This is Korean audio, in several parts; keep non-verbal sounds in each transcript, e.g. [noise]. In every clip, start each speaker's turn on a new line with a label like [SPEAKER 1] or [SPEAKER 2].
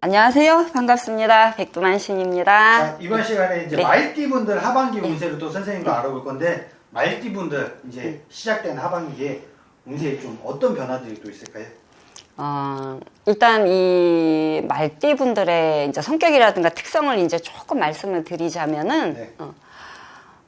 [SPEAKER 1] 안녕하세요. 반갑습니다. 백두만 신입니다.
[SPEAKER 2] 자, 이번 시간에 이제
[SPEAKER 1] 네.
[SPEAKER 2] 말띠 분들 하반기 운세를 또 선생님과 알아볼 건데 말띠 분들 이제 시작된 하반기에 운세에 좀 어떤 변화들이 또 있을까요?
[SPEAKER 1] 어, 일단 이 말띠 분들의 이제 성격이라든가 특성을 이제 조금 말씀을 드리자면은
[SPEAKER 2] 네.
[SPEAKER 1] 어,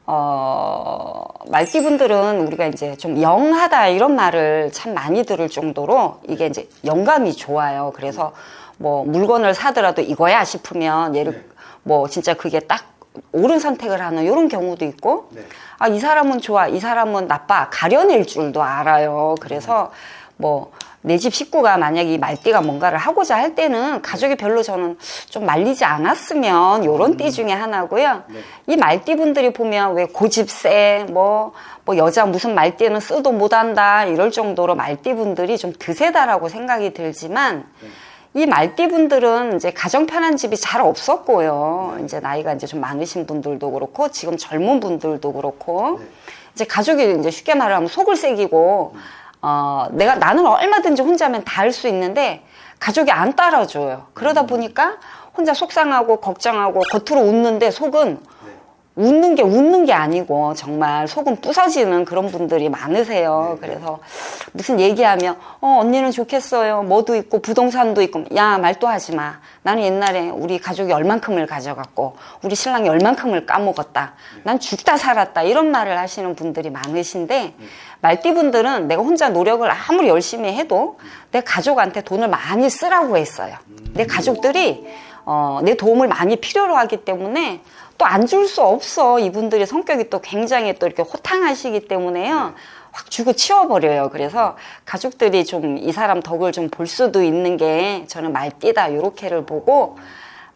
[SPEAKER 1] 어, 말띠 분들은 우리가 이제 좀 영하다 이런 말을 참 많이 들을 정도로 이게 이제 영감이 좋아요. 그래서 뭐 물건을 사더라도 이거야 싶으면 얘를
[SPEAKER 2] 네.
[SPEAKER 1] 뭐 진짜 그게 딱 옳은 선택을 하는 이런 경우도 있고
[SPEAKER 2] 네.
[SPEAKER 1] 아, 이 사람은 좋아, 이 사람은 나빠, 가려낼 줄도 알아요. 그래서 뭐, 내 집 식구가 만약에 이 말띠가 뭔가를 하고자 할 때는 가족이 별로 저는 좀 말리지 않았으면 요런 띠 중에 하나고요.
[SPEAKER 2] 네.
[SPEAKER 1] 이 말띠 분들이 보면 왜 고집세, 뭐, 뭐 여자 무슨 말띠는 쓰도 못한다, 이럴 정도로 말띠 분들이 좀 드세다라고 생각이 들지만, 이 말띠 분들은 이제 가정 편한 집이 잘 없었고요. 이제 나이가 이제 좀 많으신 분들도 그렇고 지금 젊은 분들도 그렇고
[SPEAKER 2] 네.
[SPEAKER 1] 이제 가족이 이제 쉽게 말하면 속을 새기고 어 내가 나는 얼마든지 혼자면 다 할 수 있는데 가족이 안 따라줘요. 그러다 보니까 혼자 속상하고 걱정하고 겉으로 웃는데 속은
[SPEAKER 2] 네.
[SPEAKER 1] 웃는 게 웃는 게 아니고 정말 속은 부서지는 그런 분들이 많으세요. 그래서 무슨 얘기하면 어 언니는 좋겠어요. 뭐도 있고 부동산도 있고 야 말도 하지 마. 나는 옛날에 우리 가족이 얼만큼을 가져갔고 우리 신랑이 얼만큼을 까먹었다. 난 죽다 살았다. 이런 말을 하시는 분들이 많으신데 말띠 분들은 내가 혼자 노력을 아무리 열심히 해도 내 가족한테 돈을 많이 쓰라고 했어요. 내 가족들이 어, 내 도움을 많이 필요로 하기 때문에 또 안 줄 수 없어. 이분들의 성격이 또 굉장히 또 이렇게 호탕하시기 때문에요. 확 주고 치워버려요. 그래서 가족들이 좀 이 사람 덕을 좀 볼 수도 있는 게 저는 말띠다. 요렇게를 보고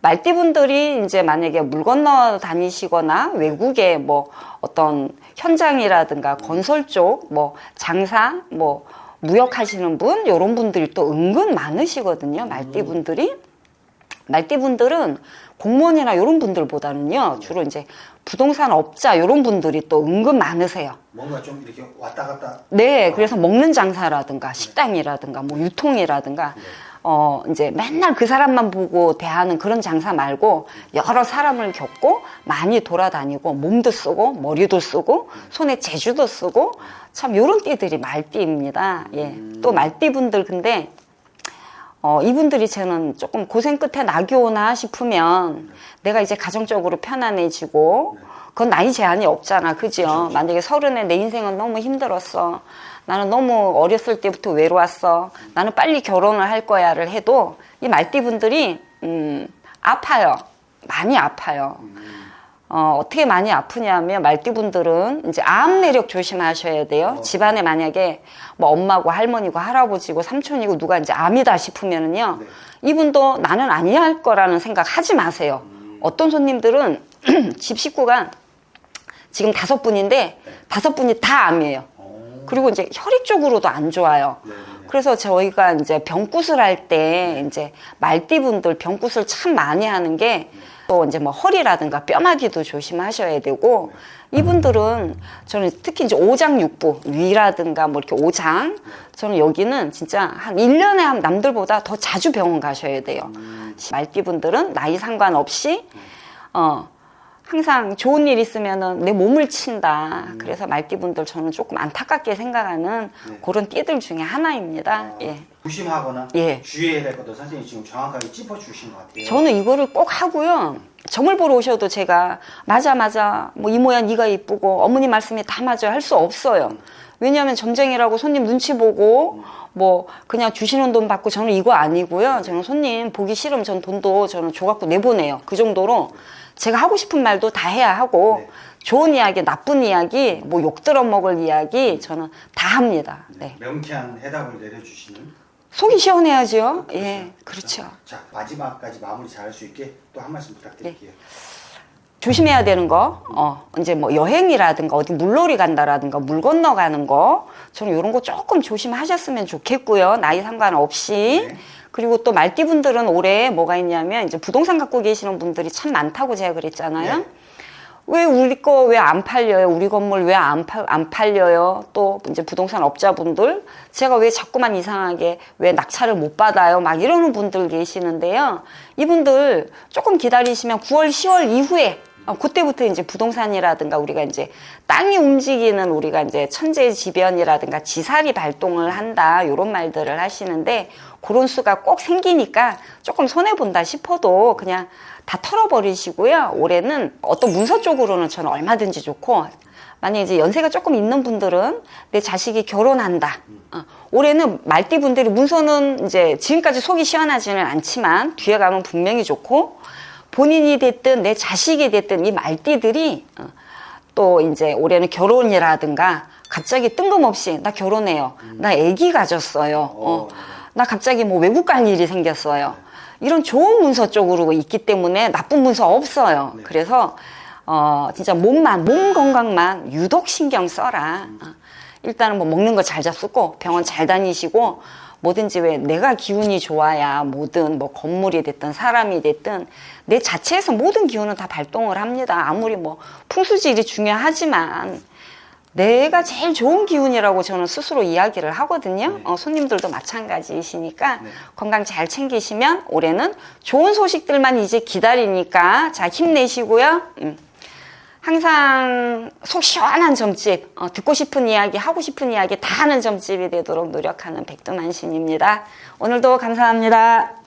[SPEAKER 1] 말띠분들이 이제 만약에 물 건너 다니시거나 외국에 뭐 어떤 현장이라든가 건설 쪽, 뭐 장사, 뭐 무역하시는 분, 요런 분들이 또 은근 많으시거든요. 말띠분들이. 말띠분들은 공무원이나 이런 분들보다는요 주로 이제 부동산 업자 이런 분들이 또 은근 많으세요.
[SPEAKER 2] 뭔가 좀 이렇게 왔다 갔다
[SPEAKER 1] 네, 그래서 먹는 장사라든가 식당이라든가 뭐 유통이라든가 어 이제 맨날 그 사람만 보고 대하는 그런 장사 말고 여러 사람을 겪고 많이 돌아다니고 몸도 쓰고 머리도 쓰고 손에 재주도 쓰고 참 요런 띠들이 말띠입니다. 예. 또 말띠 분들 근데 어, 이분들이 저는 조금 고생 끝에 낙이 오나 싶으면 내가 이제 가정적으로 편안해지고 그건 나이 제한이 없잖아. 그죠? 만약에 서른에 내 인생은 너무 힘들었어. 나는 너무 어렸을 때부터 외로웠어. 나는 빨리 결혼을 할 거야를 해도 이 말띠 분들이 음, 아파요. 많이 아파요. 어, 어떻게 많이 아프냐면 말띠분들은 이제 암 내력 조심하셔야 돼요. 집안에 만약에 뭐 엄마고 할머니고 할아버지고 삼촌이고 누가 이제 암이다 싶으면은요.
[SPEAKER 2] 네.
[SPEAKER 1] 이분도 나는 아니야 할 거라는 생각 하지 마세요. 어떤 손님들은 [clears throat] 집 식구가 지금 다섯 분인데 다섯 분이 다 암이에요.
[SPEAKER 2] 어.
[SPEAKER 1] 그리고 이제 혈액 쪽으로도 안 좋아요.
[SPEAKER 2] 네, 네, 네.
[SPEAKER 1] 그래서 저희가 이제 병굿을 할때 이제 말띠분들 병굿을 참 많이 하는 게 또 이제 뭐 허리라든가 뼈마디도 조심하셔야 되고 이분들은 저는 특히 이제 오장육부 위라든가 뭐 이렇게 오장 저는 여기는 진짜 한 1년에 한 남들보다 더 자주 병원 가셔야 돼요. 말띠분들은 나이 상관없이 어 항상 좋은 일 있으면은 내 몸을 친다. 그래서 말띠분들 저는 조금 안타깝게 생각하는
[SPEAKER 2] 네.
[SPEAKER 1] 그런 띠들 중에 하나입니다. 예.
[SPEAKER 2] 조심하거나
[SPEAKER 1] 예.
[SPEAKER 2] 주의해야 될 것도 선생님이 지금 정확하게 짚어주신 것 같아요.
[SPEAKER 1] 저는 이거를 꼭 하고요. 점을 보러 오셔도 제가 맞아 맞아 뭐 이모야 네가 이쁘고 어머니 말씀이 다 맞아 할 수 없어요. 왜냐하면 점쟁이라고 손님 눈치 보고 뭐 그냥 주시는 돈 받고 저는 이거 아니고요. 저는 손님 보기 싫으면 전 돈도 저는 줘갖고 내보내요. 그 정도로 제가 하고 싶은 말도 다 해야 하고
[SPEAKER 2] 네.
[SPEAKER 1] 좋은 이야기, 나쁜 이야기, 뭐 욕 들어 먹을 이야기 저는 다 합니다. 네.
[SPEAKER 2] 명쾌한 해답을 내려주시는
[SPEAKER 1] 속이 시원해야죠. 예, 그렇죠.
[SPEAKER 2] 자 마지막까지 마무리 잘할 수 있게 또 한 말씀 부탁드릴게요.
[SPEAKER 1] 조심해야 되는 거, 어, 이제 뭐 여행이라든가 어디 물놀이 간다라든가 물 건너가는 거, 저는 이런 거 조금 조심하셨으면 좋겠고요. 나이 상관없이.
[SPEAKER 2] 네.
[SPEAKER 1] 그리고 또 말띠분들은 올해 뭐가 있냐면 이제 부동산 갖고 계시는 분들이 참 많다고 제가 그랬잖아요.
[SPEAKER 2] 네.
[SPEAKER 1] 왜 우리 거 왜 안 팔려요? 우리 건물 왜 안 안 팔려요? 또 이제 부동산 업자분들 제가 왜 자꾸만 이상하게 왜 낙찰을 못 받아요? 막 이러는 분들 계시는데요. 이분들 조금 기다리시면 9월, 10월 이후에 어, 그때부터 이제 부동산이라든가 우리가 이제 땅이 움직이는 우리가 이제 천재지변이라든가 지살이 발동을 한다 이런 말들을 하시는데 그런 수가 꼭 생기니까 조금 손해 본다 싶어도 그냥 다 털어버리시고요. 올해는 어떤 문서 쪽으로는 저는 얼마든지 좋고 만약에 이제 연세가 조금 있는 분들은 내 자식이 결혼한다. 어, 올해는 말띠 분들이 문서는 이제 지금까지 속이 시원하지는 않지만 뒤에 가면 분명히 좋고 본인이 됐든 내 자식이 됐든 이 말띠들이 어, 또 이제 올해는 결혼이라든가 갑자기 뜬금없이 나 결혼해요. 나 아기 가졌어요. 어, 나 갑자기 뭐 외국 갈 일이 생겼어요. 이런 좋은 문서 쪽으로 있기 때문에 나쁜 문서 없어요.
[SPEAKER 2] 네.
[SPEAKER 1] 그래서 어 진짜 몸만 몸 건강만 유독 신경 써라. 어, 일단은 뭐 먹는 거 잘 잡수고 병원 잘 다니시고 뭐든지 왜 내가 기운이 좋아야 뭐든 뭐 건물이 됐든 사람이 됐든 내 자체에서 모든 기운은 다 발동을 합니다. 아무리 뭐 풍수질이 중요하지만 내가 제일 좋은 기운이라고 저는 스스로 이야기를 하거든요. 어, 손님들도 마찬가지이시니까
[SPEAKER 2] 네.
[SPEAKER 1] 건강 잘 챙기시면 올해는 좋은 소식들만 이제 기다리니까 자 힘내시고요. 음. 항상 속 시원한 점집, 어, 듣고 싶은 이야기, 하고 싶은 이야기 다 하는 점집이 되도록 노력하는 백두만신입니다. 오늘도 감사합니다.